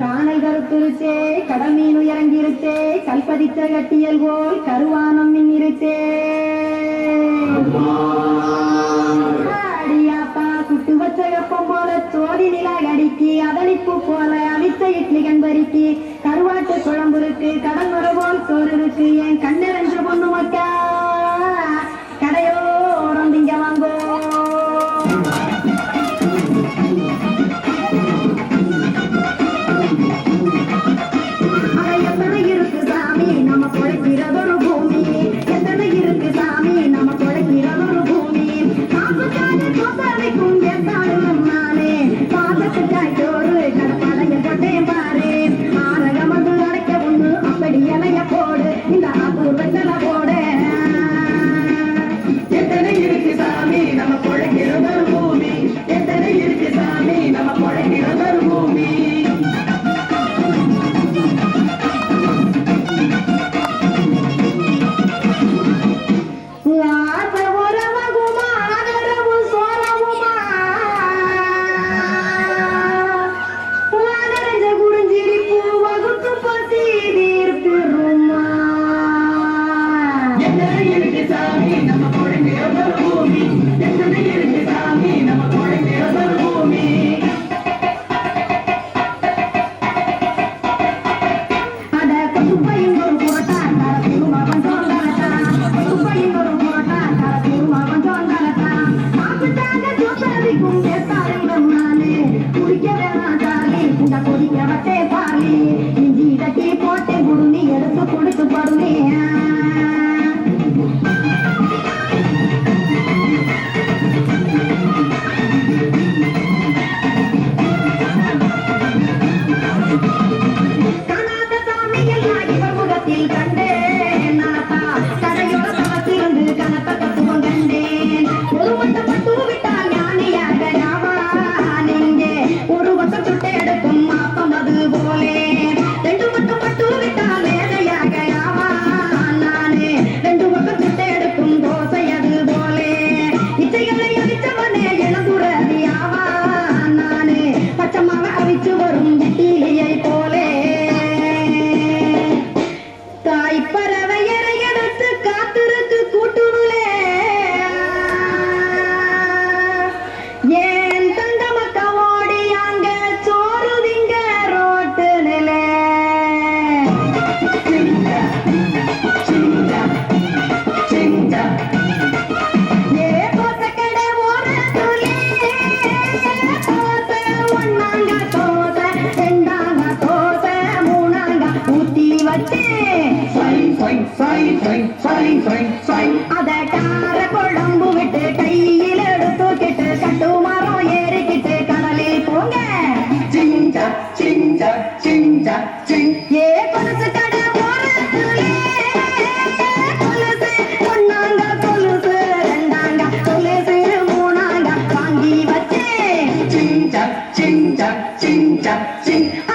காணல் கருத்துருச்சே கடல் மீன் உயரங்கிருச்சே கல்பதித்த கட்டியல் போல் கருவானம் மின்னிருச்சே அடியாப்பா சுட்டு வச்ச கப்பம் போல சோதி நிலா கடிக்கு அதளிப்பு போல அவித்த இட்லி கண்பறிக்கு கருவாட்டு குழம்பு இருக்கு கடல் மரபோல் சோறு இருக்கு என் கண்ணெறஞ்ச பொண்ணு மக்க and now you decide. சை சை சை சை அத கார குழம்பு விட்டு கையில் எடுத்துக்கிட்டு கட்டு மரம் ஏறிக்கிட்டு கடலில் போங்க. சிஞ்ச சிஞ்ச சிஞ்ச சிங். ஏ பரிசு கடை Ching, ching.